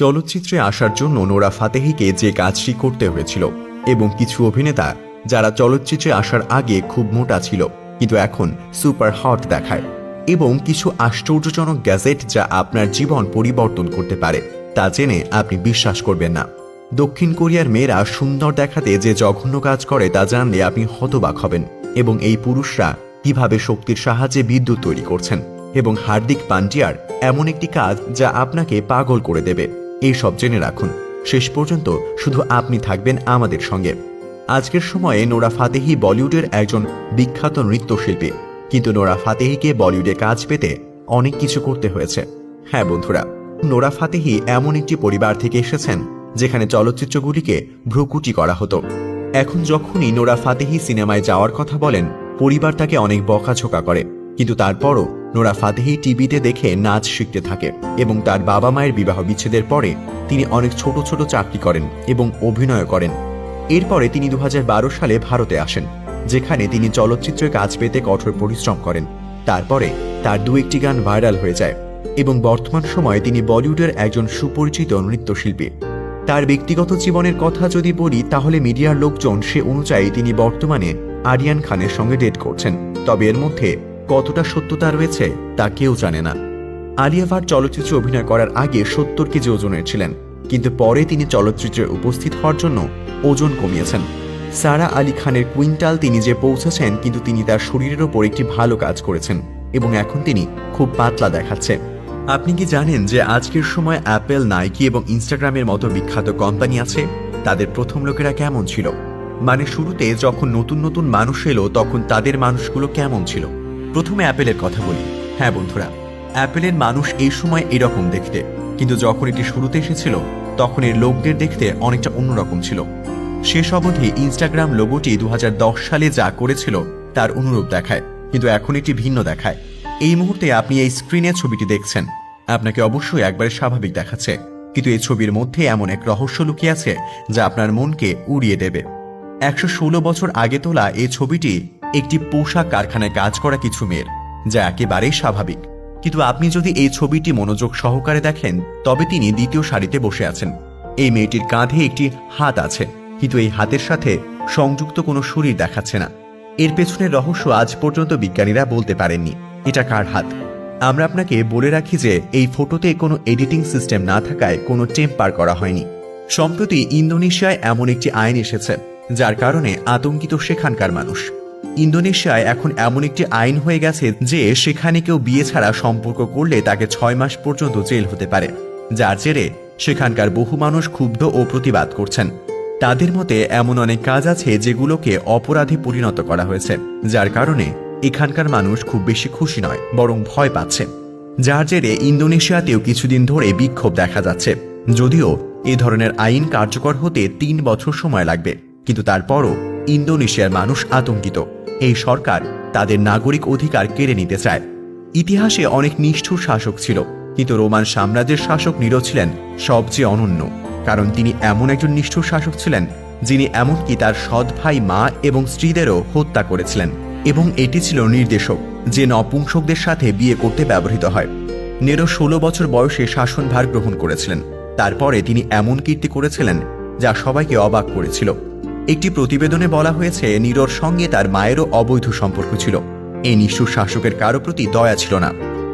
চলচ্চিত্রে আসার জন্য নোরা ফাতেহিকে যে কাজটি করতে হয়েছিল এবং কিছু অভিনেতা যারা চলচ্চিত্রে আসার আগে খুব মোটা ছিল, কিন্তু এখন সুপার হট দেখায় এবং কিছু আশ্চর্যজনক গ্যাজেট যা আপনার জীবন পরিবর্তন করতে পারে, তা জেনে আপনি বিশ্বাস করবেন না। দক্ষিণ কোরিয়ার মেয়েরা সুন্দর দেখাতে যে জঘন্য কাজ করে তা জানলে আপনি হতবাক হবেন এবং এই পুরুষরা কীভাবে শক্তির সাহায্যে বিদ্যুৎ তৈরি করছেন এবং হার্দিক পান্ডিয়ার এমন একটি কাজ যা আপনাকে পাগল করে দেবে। এই সব জেনে রাখুন। শেষ পর্যন্ত শুধু আপনি থাকবেন আমাদের সঙ্গে। আজকের সময়ে নোরা ফাতেহি বলিউডের একজন বিখ্যাত নৃত্যশিল্পী। কিন্তু নোরা ফাতেহিকে বলিউডে কাজ পেতে অনেক কিছু করতে হয়েছে। হ্যাঁ বন্ধুরা, নোরা ফাতেহি এমন একটি পরিবার থেকে এসেছেন যেখানে চলচ্চিত্রগুলিকে ভ্রুকুটি করা হতো। এখন যখনই নোরা ফাতেহি সিনেমায় যাওয়ার কথা বলেন, পরিবার তাকে অনেক বকাঝোকা করে। কিন্তু তারপরও নোরা ফাতেহি টিভিতে দেখে নাচ শিখতে থাকে এবং তার বাবা মায়ের বিবাহ বিচ্ছেদের পরে তিনি অনেক ছোট ছোট চাকরি করেন এবং অভিনয় করেন। এরপরে তিনি দু হাজার বারো সালে ভারতে আসেন, যেখানে তিনি চলচ্চিত্রে কাজ পেতে কঠোর পরিশ্রম করেন। তারপরে তার দু একটি গান ভাইরাল হয়ে যায় এবং বর্তমান সময়ে তিনি বলিউডের একজন সুপরিচিত নৃত্যশিল্পী। তার ব্যক্তিগত জীবনের কথা যদি বলি, তাহলে মিডিয়ার লোকজন সে অনুযায়ী তিনি বর্তমানে আরিয়ান খানের সঙ্গে ডেট করছেন, তবে এর মধ্যে কতটা সত্যতা রয়েছে তা কেউ জানে না। আলিয়া ভাট চলচ্চিত্রে অভিনয় করার আগে সত্তর কেজি ওজনের ছিলেন, কিন্তু পরে তিনি চলচ্চিত্রে উপস্থিত হওয়ার জন্য ওজন কমিয়েছেন। সারা আলী খানের কুইন্টাল তিনি যে পৌঁছেছেন, কিন্তু তিনি তার শরীরের ওপর একটি ভালো কাজ করেছেন এবং এখন তিনি খুব পাতলা দেখাচ্ছে। আপনি কি জানেন যে আজকের সময় অ্যাপেল, নাইকি এবং ইনস্টাগ্রামের মতো বিখ্যাত কোম্পানি আছে? তাদের প্রথম লোকেরা কেমন ছিল? মানে শুরুতে যখন নতুন নতুন মানুষ এলো, তখন তাদের মানুষগুলো কেমন ছিল? প্রথমে অ্যাপেলের কথা বলি। হ্যাঁ বন্ধুরা, অ্যাপেলের মানুষ এই সময় এরকম দেখতে। কিন্তু যখন এটি শুরুতে এসেছিল, তখন এর লোকদের দেখতে অনেকটা অন্যরকম ছিল। শেষ অবধি ইনস্টাগ্রাম লোগোটি দু হাজার দশ সালে যা করেছিল, তার অনুরূপ দেখায়, কিন্তু এখন এটি ভিন্ন দেখায়। এই মুহূর্তে আপনি এই স্ক্রিনে ছবিটি দেখছেন। আপনাকে অবশ্যই একবারে স্বাভাবিক দেখাচ্ছে। কিন্তু এই ছবির মধ্যে এমন এক রহস্য লুকিয়ে আছে, যা আপনার মনকে উড়িয়ে দেবে। একশো ষোলো বছর আগে তোলা এই ছবিটি একটি পোশাক কারখানায় কাজ করা কিছু মেয়ের, যা একেবারেই স্বাভাবিক। কিন্তু আপনি যদি এই ছবিটি মনোযোগ সহকারে দেখেন, তবে তিনি দ্বিতীয় সারিতে বসে আছেন। এই মেয়েটির কাঁধে একটি হাত আছে, কিন্তু এই হাতের সাথে সংযুক্ত কোনো শরীর দেখাচ্ছে না। এর পেছনের রহস্য আজ পর্যন্ত বিজ্ঞানীরা বলতে পারেননি, এটা কার হাত? আমরা আপনাকে বলে রাখি যে, এই ফটোতে কোনো এডিটিং সিস্টেম না থাকায় কোনো টেম্পার করা হয়নি। সম্প্রতি ইন্দোনেশিয়ায় এমন একটি আইন এসেছে, যার কারণে আতঙ্কিত সেখানকার মানুষ। ইন্দোনেশিয়ায় এখন এমন একটি আইন হয়ে গেছে যে সেখানে কেউ বিয়ে ছাড়া সম্পর্ক করলে তাকে ছয় মাস পর্যন্ত জেল হতে পারে। যার জেরে সেখানকার বহু মানুষ ক্ষুব্ধ ও প্রতিবাদ করছেন। তাদের মতে এমন অনেক কাজ আছে যেগুলোকে অপরাধে পরিণত করা হয়েছে, যার কারণে এখানকার মানুষ খুব বেশি খুশি নয়, বরং ভয় পাচ্ছে। যার জেরে ইন্দোনেশিয়াতেও কিছুদিন ধরে বিক্ষোভ দেখা যাচ্ছে। যদিও এ ধরনের আইন কার্যকর হতে তিন বছর সময় লাগবে, কিন্তু তারপরও ইন্দোনেশিয়ার মানুষ আতঙ্কিত। এই সরকার তাদের নাগরিক অধিকার কেড়ে নিতে চায়। ইতিহাসে অনেক নিষ্ঠুর শাসক ছিল, কিন্তু রোমান সাম্রাজ্যের শাসক নিরো ছিলেন সবচেয়ে অনন্য, কারণ তিনি এমন একজন নিষ্ঠুর শাসক ছিলেন, যিনি এমনকি তার সৎ ভাই মা এবং স্ত্রীদেরও হত্যা করেছিলেন, এবং এটি ছিল নির্দেশক যে নপুংসকদের সাথে বিয়ে করতে ব্যবহৃত হয়। নেরো ষোলো বছর বয়সে শাসনভার গ্রহণ করেছিলেন। তারপরে তিনি এমন কীর্তি করেছিলেন যা সবাইকে অবাক করেছিল। একটি প্রতিবেদনে বলা হয়েছে, নীরর সঙ্গে তার মায়েরও অবৈধ সম্পর্ক ছিল। এই নিষ্ঠুর শাসকের কারও প্রতি দয়া ছিল না।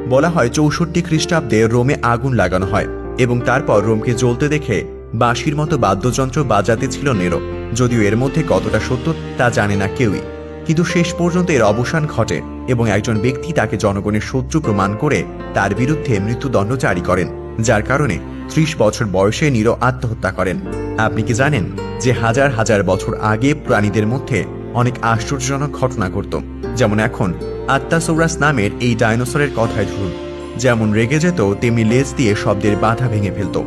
বলা হয়, চৌষট্টি খ্রিস্টাব্দে রোমে আগুন লাগানো হয় এবং তারপর রোমকে জ্বলতে দেখে বাঁশির মতো বাদ্যযন্ত্র বাজাতে ছিল নেরো। যদিও এর মধ্যে কতটা সত্য তা জানে না কেউই। কিন্তু শেষ পর্যন্ত এর অবসান ঘটে এবং একজন ব্যক্তি তাকে জনগণের শত্রু প্রমাণ করে তার বিরুদ্ধে মৃত্যুদণ্ড জারি করেন, যার কারণে ত্রিশ বছর বয়সে নিরো আত্মহত্যা করেন। আপনি কি জানেন? যে হাজার হাজার বছর আগে প্রাণীদের মধ্যে অনেক আশ্চর্যজনক ঘটনা ঘটত। যেমন এখন আত্মাসৌরাস নামের এই ডাইনোসরের কথায় ধরুন। যেমন রেগে যেত, তেমনি লেজ দিয়ে শব্দের বাধা ভেঙে ফেলত।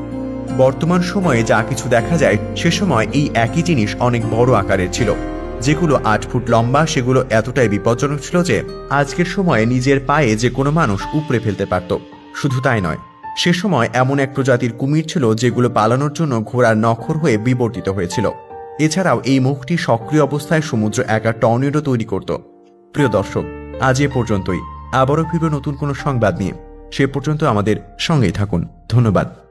বর্তমান সময়ে যা কিছু দেখা যায়, সে সময় এই একই জিনিস অনেক বড় আকারের ছিল। যেগুলো আট ফুট লম্বা, সেগুলো এতটাই বিপজ্জনক ছিল যে, আজকের সময়ে নিজের পায়ে যে কোনো মানুষ উপড়ে ফেলতে পারত। শুধু তাই নয় সে সময় এমন এক প্রজাতির কুমির ছিল যেগুলো পালানোর জন্য ঘোড়ার নখর হয়ে বিবর্তিত হয়েছিল। এছাড়াও এই মুখটি সক্রিয় অবস্থায় সমুদ্র একা টর্নেডো তৈরি করত। প্রিয় দর্শক, আজ এ পর্যন্তই। আবারও ফিরবে নতুন কোনো সংবাদ নিয়ে। সে পর্যন্ত আমাদের সঙ্গেই থাকুন। ধন্যবাদ।